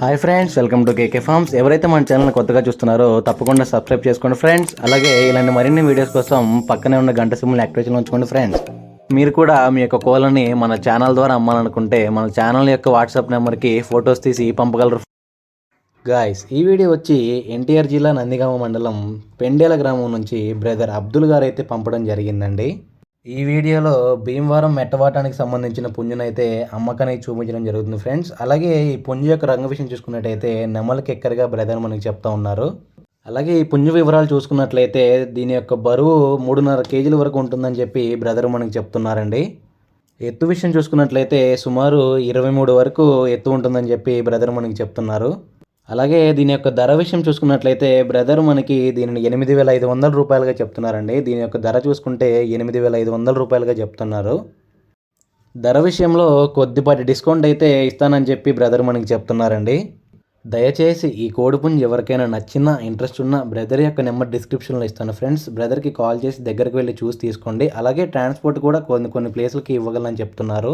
Hi friends welcome to KK farms ఎవరైతే మన channel కొత్తగా చూస్తున్నారో తప్పకుండా సబ్స్క్రైబ్ చేసుకోండి ఫ్రెండ్స్ అలాగే ఇలాంటి మరిన్ని వీడియోస్ కోసం పక్కనే ఉన్న గంట సిమ్ని యాక్టివేషన్ ఉంచుకోండి ఫ్రెండ్స్ మీరు కూడా మీ యొక్క కోళ్ళని మన ఛానల్ ద్వారా అమ్మాలనుకుంటే మన ఛానల్ యొక్క వాట్సాప్ నెంబర్కి ఫొటోస్ తీసి పంపగలరు. గాయస్ ఈ వీడియో వచ్చి ఎన్టీఆర్ జిల్లా నందిగామ మండలం పెండేల గ్రామం నుంచి బ్రదర్ అబ్దుల్ గారు అయితే పంపడం జరిగిందండి. ఈ వీడియోలో భీమవరం మెట్టవాటానికి సంబంధించిన పుంజునైతే అమ్మకానికి చూపించడం జరుగుతుంది ఫ్రెండ్స్. అలాగే ఈ పుంజు యొక్క రంగు విషయం చూసుకున్నట్టయితే నెమలికి ఎక్కరగా బ్రదర్ మనకి చెప్తా ఉన్నారు. అలాగే ఈ పుంజు వివరాలు చూసుకున్నట్లయితే దీని యొక్క బరువు మూడున్నర కేజీల వరకు ఉంటుందని చెప్పి బ్రదర్ మనకి చెప్తున్నారండి. ఎత్తు విషయం చూసుకున్నట్లయితే సుమారు ఇరవై మూడు వరకు ఎత్తు ఉంటుందని చెప్పి బ్రదర్ మనకి చెప్తున్నారు. అలాగే దీని యొక్క ధర విషయం చూసుకున్నట్లయితే బ్రదర్ మనకి దీనిని ఎనిమిది వేల ఐదు వందల రూపాయలుగా చెప్తున్నారండి. దీని యొక్క ధర చూసుకుంటే ఎనిమిది వేల ఐదు వందల రూపాయలుగా చెప్తున్నారు. ధర విషయంలో కొద్దిపాటి డిస్కౌంట్ అయితే ఇస్తానని చెప్పి బ్రదర్ మనకి చెప్తున్నారండి. దయచేసి ఈ కోడిపుంజు ఎవరికైనా నచ్చినా ఇంట్రెస్ట్ ఉన్న బ్రదర్ యొక్క నెంబర్ డిస్క్రిప్షన్లో ఇస్తాను ఫ్రెండ్స్. బ్రదర్కి కాల్ చేసి దగ్గరికి వెళ్ళి చూసి తీసుకోండి. అలాగే ట్రాన్స్పోర్ట్ కూడా కొన్ని కొన్ని ప్లేసులకి ఇవ్వగలని చెప్తున్నారు.